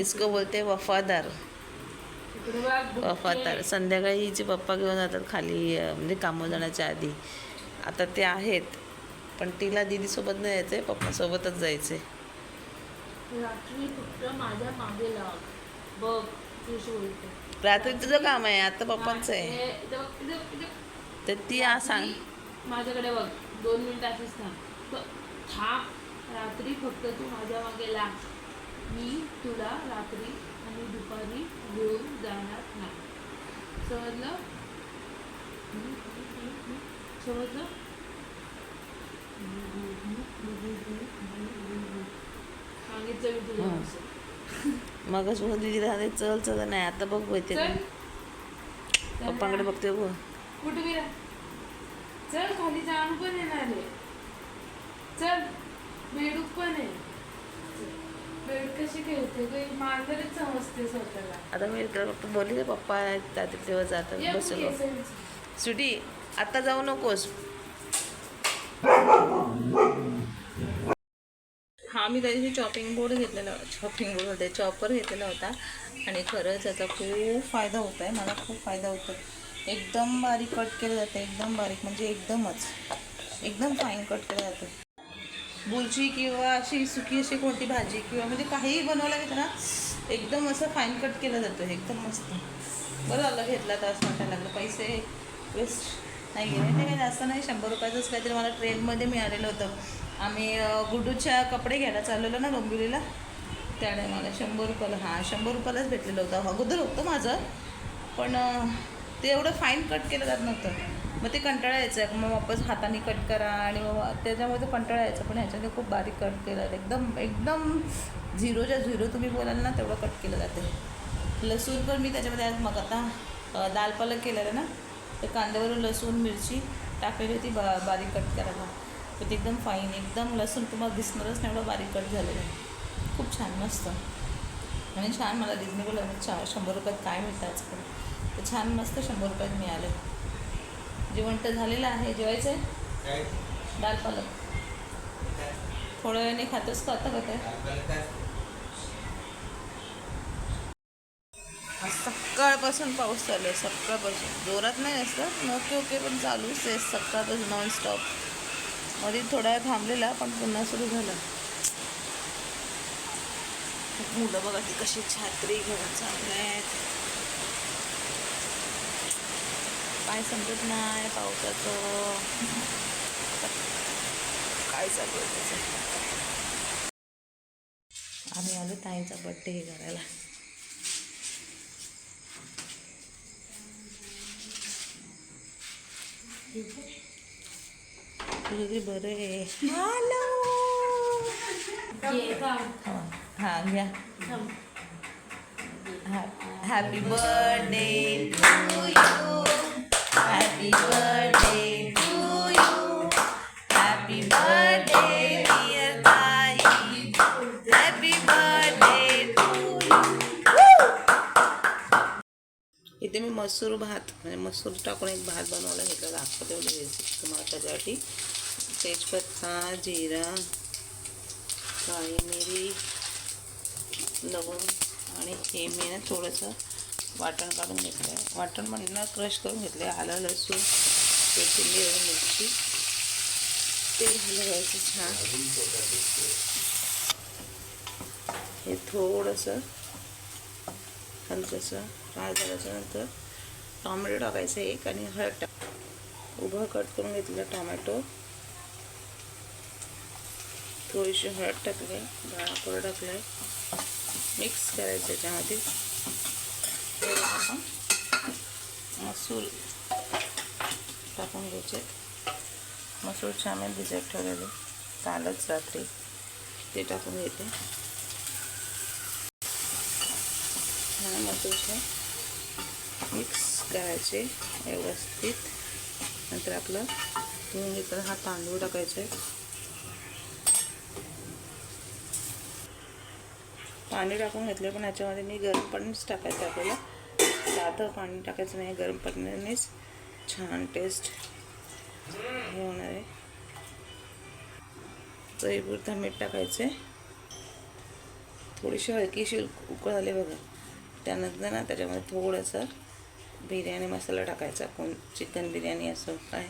इसको बोलते वफादार. वफादार। संध्याकाळी हिचे पप्पा घेऊन जातात खाली म्हणजे कामं जाण्याच्या आधी. आता ते आहेत पण तिला दीदीसोबत नाही यायचं आहे पप्पासोबतच जायचं आहे रात्री फक्त माझ्या मागे लाव. बघ तुझी बोलते. रात्री तुझं काम आहे आता पप्पांचं आहे. तर ती आ सांग. माझ्याकडे बघ दोन मिनिट अशीच थांब. थांब. रात्री फक्त तू माझ्या मागे लाग मी तुला रात्री आणि दुपारी घेऊन जाणार नाही. समजलं? समजलं? सांगितलं मी तुला. मग राहते चल चल नाही आता बघ येते चल. पप्पांकडे बघते बघ. कुठे गेला? चल खाली जाऊन पण येणार आहे. चल बेडूक पण आहे. कशी खेळते काही मांजरच समजते स्वतःला. आता मी बोलले पप्पा जाते तेव्हा जातात ये बस बघ केसांची. सुटी आता जाऊ नकोस. हा मी त्या दिवशी चॉपिंग बोर्ड घेतलेला चॉपिंग बोर्ड होते चॉपर घेतलेला होता. आणि खरंच याचा खूप फायदा होत आहे मला खूप फायदा होतो एकदम बारीक कट केलं जातं एकदम बारीक म्हणजे एकदमच. एकदम फाईन कट केलं जातं. बुरजी किंवा अशी सुकी अशी कोणती भाजी किंवा म्हणजे काहीही बनवायला घेतं ना एकदम असं फाईन कट केलं जातं एकदम मस्त. बरं झालं घेतला तर असं वाटायला लागलं. पैसे वेस्ट नाही गेले ते काही जास्त नाही. शंभर रुपयाचंच काहीतरी मला ट्रेनमध्ये मिळालेलं होतं. आम्ही गुडूच्या गुड्डूच्या कपडे घ्यायला चाललेलो ना डोंबिवलीला. त्याने मला शंभर रुपयाला हां शंभर रुपयालाच भेटलेलं होतं. अगोदर होतं माझं. पण ते एवढं फाईन कट केलं जात नव्हतं. मग ते कंटाळा यायचं. मग वापस हाताने कट करा आणि मग त्याच्यामध्ये कंटाळा यायचं. पण ह्याच्यामध्ये खूप बारीक कट केलं जातं. एकदम एकदम झिरोच्या झिरो तुम्ही बोलाल ना तेवढं कट केलं जाते. लसूण पण मी त्याच्यामध्ये आज मग आता दाल पालक केलेलं ना तर कांद्यावरून लसूण मिरची टाकलेली होती बा बारीक कट करायला. तर ते एकदम फाईन एकदम लसूण तुम्हाला दिसणारच नाही एवढं बारीक कट झालेलं आहे. खूप छान मस्त. आणि छान मला रिजनेबल शंभर रुपयात काय मिळतं आजकाल? तर छान मस्त शंभर रुपयात मिळालं. जेवण तर झालेलं आहे जेवायचं आहे दाल पालक. थोड्या वेळाने खातोस का आता काय? सकाळपासून पाऊस चालू आहे सकाळपासून. जोरात नाही असतं ओके ओके पण चालूच आहे सकाळपासून नॉनस्टॉपमध्ये थोडा वेळ थांबलेला पण पुन्हा सुरू झालं. मुलं बघा ती कशी छात्री घेऊन चालले आहेत काय समजत नाही पावसाचं. काय चालू आहे त्याचं? आम्ही आलो ताईचा बड्डे हे करायला. तुझं तरी बरं आहे. थांब, हां. घ्या. Happy birthday to you happy birthday to इथे मी मसूर भात म्हणजे मसूर टाकून एक भात बनवला घेतला दाखवते एवढी रेसिपी तुम्हाला त्याच्यासाठी. तेजपत्ता जिरा काळी मिरी लवंग आणि हे मी ना थोडंसं वाटण काढून घेतलं आहे वाटण म्हटलं क्रश करून घेतलं आहे आलं लसूण कोथिंबीर आणि मिरची. तेल हलवायचं छान. हे थोडंसं हलकंसं फ्राय झाल्याच्यानंतर टॉमॅटो टाकायचं एक आणि हळद टाक उभं कट करून घेतलं टॉमॅटो. थोडीशी हळद टाकली डाळापूर टाकलं. मिक्स करायचं त्याच्यामध्ये. आपण मसूर टाकून घ्यायचे. मसूर छान मी भिजत ठेवलेले. कालच रात्री. ते टाकून घेते. छान मसूरचे मिक्स करायचे व्यवस्थित. नंतर आपलं तुम्ही घेतलं हा तांदूळ टाकायचा. आहे पाणी टाकून घेतलं पण याच्यामध्ये मी गरम पाणीच टाकायचं आपल्याला. साधं पाणी टाकायचं नाही गरम पाण्यानेच छान टेस्ट हे होणार आहे. चवीपुरता मीठ टाकायचं. आहे थोडीशी हलकीशी उकळ आली बघा. त्यानंतर ना त्याच्यामध्ये थोडंसं बिर्याणी मसाला टाकायचा. कोण चिकन बिर्याणी असो काय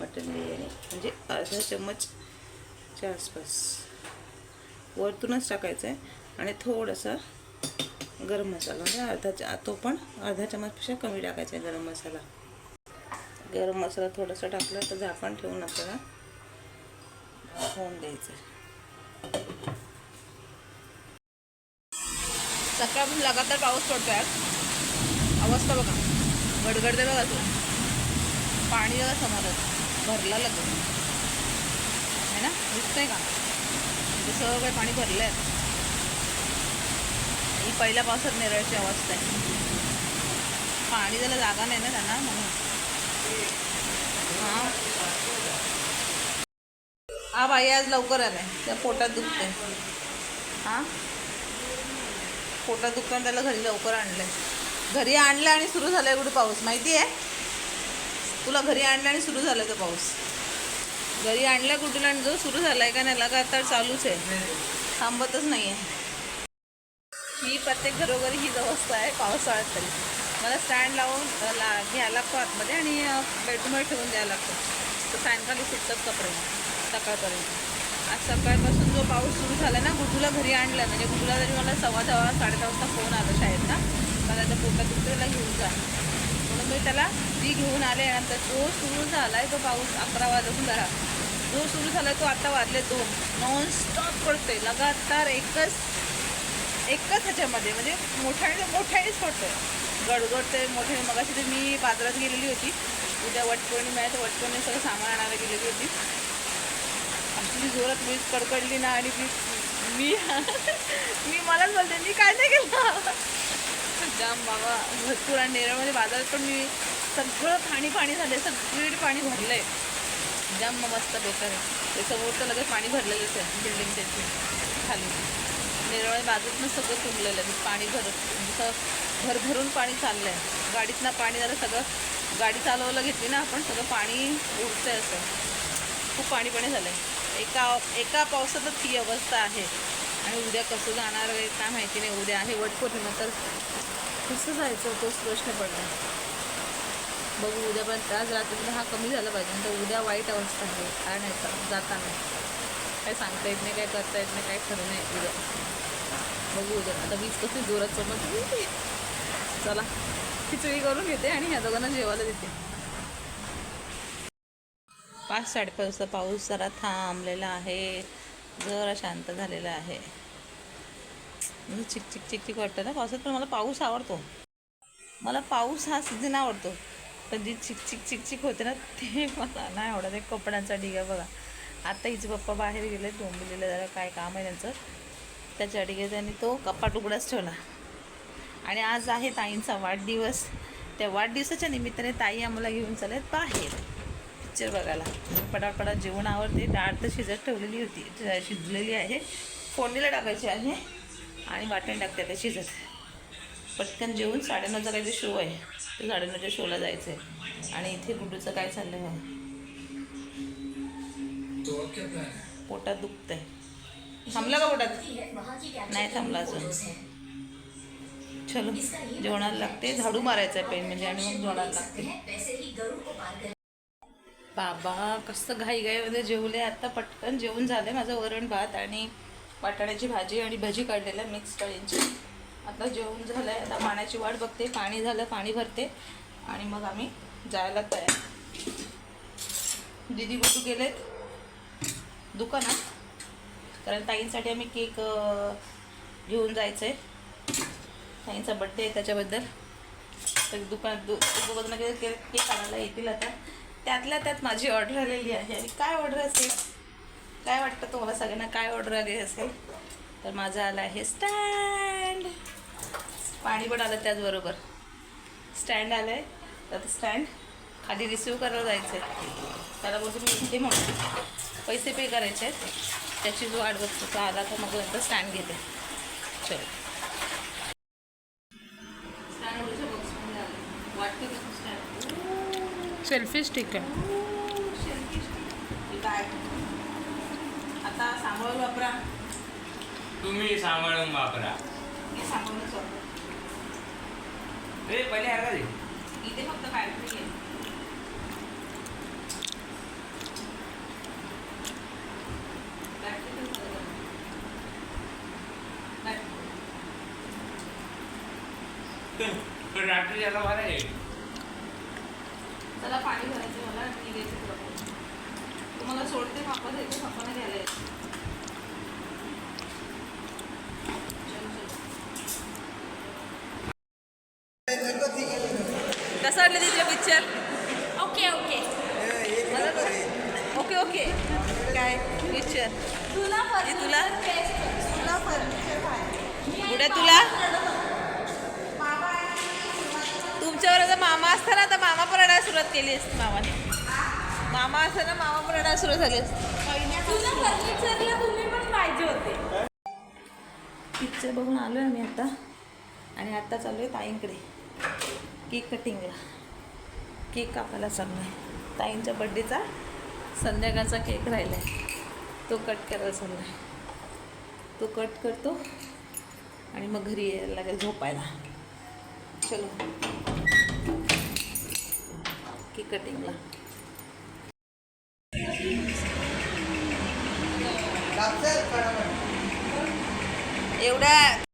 मटन बिर्याणी म्हणजे अर्धा चम्मचच्या आसपास. वरतूनच टाकायचं आहे आणि थोडंसं गरम मसाला म्हणजे अर्धा च- तो पण अर्धा चमचपेक्षा कमी टाकायचा आहे गरम मसाला. गरम मसाला थोडासा टाकला तर झाकण ठेवून आपल्याला होऊन द्यायचं सकाळपासून लगातार पाऊस पडतो आज अवस्था बघा? गडगडते बघा तू पाणी बघा समाजात भरला लागतो आहे ना? दिसतंय का? म्हणजे सगळं काही पाणी भरलं आहे पहिल्या पावसात नेरळची अवस्था आहे. पाणी त्याला जागा नाही ना त्यांना म्हणून. हां. हा बाई आज लवकर आलाय. त्या पोटात दुखते हां. पोटात दुखताना त्याला घरी लवकर आणलंय. घरी आणलं आणि सुरू झालाय कुठे पाऊस? माहिती आहे? तुला घरी आणलं आणि सुरू झालं तो पाऊस. घरी आणलं कुठून आणि जो सुरू झालाय का नाही लगातार चालूच आहे. थांबतच नाही आहे ही प्रत्येक घरोघरी ही व्यवस्था आहे पावसाळ्यात तरी मला स्टँड लावून ला घ्यायला लागतो आतमध्ये आणि बेडरूमवर ठेवून द्यायला लागतो. तर सायंकाळी सुटतात कपडे सकाळपर्यंत. आज सकाळपासून जो पाऊस सुरू झाला ना गुजूला घरी आणला. म्हणजे गुजूला तरी मला सव्वा दहा साडे दहा वाजता फोन आला शाळेत ना मला त्या पोटात दुसऱ्याला घेऊन जा. म्हणून मी त्याला ती घेऊन आले नंतर जो सुरू झाला आहे तो पाऊस अकरा वाजून जरा जो सुरू झाला तो आता वाजले दोन. नॉन स्टॉप पडतोय. लगातार एकच एकच ह्याच्यामध्ये म्हणजे मोठ्याने मोठ्यानेच गडगड ते मोठ्याने मगाशी ते मी बाजारात गेलेली होती. उद्या वटपौर्णिमा आहे तर वटपौर्णिमे सगळं सामान आणायला गेलेली होती. आमची जोरात वीज कडकडली ना आणि मी मी मी मलाच बोलते मी काय नाही केलं. जाम बाबा भरपूर. आणि नेरळमध्ये बाजारात पण मी सगळं पाणी पाणी झालं सगळीकडे पाणी भरलं आहे जाम मग मस्त बेकार आहे. ते समोर तर लगेच पाणी भरलेलंच आहे बिल्डिंग त्याची. खाली. नेरळ बाजूतनं सगळं तुंबलेलं आहे. म्हणजे पाणी भर जसं म्हणजे भरभरून पाणी चाललं आहे गाडीतनं पाणी झालं सगळं गाडी चालवायला घेतली ना आपण सगळं पाणी उडतंय असं. खूप पाणी पाणी झालं आहे एका एका पावसातच ही अवस्था आहे. आणि उद्या कसं जाणार आहे काय माहिती नाही. उद्या आहे वटपौर्णिमा तर कसं जायचं तोच प्रश्न पडला. बघू उद्यापर्यंत आज रात्री हा कमी झाला पाहिजे. तर उद्या वाईट अवस्था आहे. काय नाही जाताना. काय सांगता येत नाही काय करता येत नाही काय खरं नाही उद्या. बघू उद्या. आता वीज कशी जोरात चमकली चला खिचडी करून घेते आणि ह्या दोघांना जेवायला देते. पाच साडेपाच वाजता पाऊस जरा थांबलेला आहे. जरा शांत झालेला आहे. म्हणजे चिक चिक चिक चिक वाटतं ना पावसात पण मला पाऊस आवडतो. मला पाऊस हा सीझन आवडतो. पण जी चिक चिक चिक चिक होते ना ते मला नाही आवडत. एक कपड्यांचा ढिगा बघा. आता हिचे पप्पा बाहेर गेले डोंबिलेलं जरा काय काम आहे त्यांचं. त्याच्या डिगे त्यांनी तो कपाट उघडाच ठेवला. आणि आज आहे ताईंचा वाढदिवस. त्या वाढदिवसाच्या निमित्ताने ताई आम्हाला घेऊन चालत बाहेर. पिक्चर बघायला. पटापट पटात जेवण आवडते डाळ तर शिजत ठेवलेली होती. शिजलेली आहे. फोडणीला टाकायची आहे. आणि वाटण टाकते ते शिजत. पटकन जेवून साडेनऊचा काहीतरी शो आहे. तर साडेनऊच्या शोला जायचं आहे आणि इथे गुड्डूचं काय चाललं आहे. पोटात दुखतंय. थांबला का पोटात नाही थांबला अजून. चलो जेवणाला लागते. झाडू मारायचं आहे पेन म्हणजे आणि मग जेवणाला लागते. बाबा कसं घाई घाईमध्ये जेवले. आता पटकन जेवण झालं माझं वरण भात आणि वाटाण्याची भाजी आणि भजी काढलेल्या मिक्स कळींची आता जेवण झालं आहे आता पाण्याची वाट बघते. पाणी झालं पाणी भरते. आणि मग आम्ही जायला तयार. दीदी कुठं गेलेत? दुकानात? कारण ताईंसाठी आम्ही केक घेऊन जायचं आहे ताईंचा बड्डे आहे त्याच्याबद्दल. तर दुकानात दु दुकानात म्हणजे केक केक आणायला येतील आता. त्यातल्या त्यात माझी ऑर्डर आलेली आहे. आणि काय ऑर्डर असेल? काय वाटतं तुम्हाला सगळ्यांना? काय ऑर्डर आली असेल? तर माझं आलं आहे स्टँड पाणी पण आलं त्याचबरोबर. स्टँड आलं आहे तर स्टँड खाली रिसिव्ह करायला जायचं आहे त्याला बोलतो मी इथे म्हणून. पैसे पे करायचे आहेत त्याची जो बघतो तो आला तर मग नंतर स्टँड घेते. चल. सेल्फी स्टिक आहे. काय आता सांभाळून वापरा. तुम्ही सांभाळून वापरा. ए पहिले अर्धा दे. इथे फक्त बॅटरी आहे बॅटरी पण चालू आहे. बॅटरी. रात्री याला बरं आहे. चला पाणी भरायचं मला आणि तुला. तुम्हाला सोडते द्यायचं घ्यायला. कसं वाटलं तिथे picture okay okay. Okay okay. काय? पिक्चर तुला तुला? पुढे तुला मामा असताना आता मामा पण रडायला सुरुवात केली असती मामाने. मामा असताना मामा पण रडायला सुरुवात झाली असती. पिक्चर बघून आलो आहे आम्ही आता. आणि आता चाललो आहे ताईंकडे. केक कटिंगला केक कापायला चाललो आहे ताईंच्या बड्डेचा संध्याकाळचा केक राहिला आहे तो कट करायला चालला आहे तो कट करतो. आणि मग घरी यायला लागेल झोपायला. चलो. केक कटिंगला. एवढ्या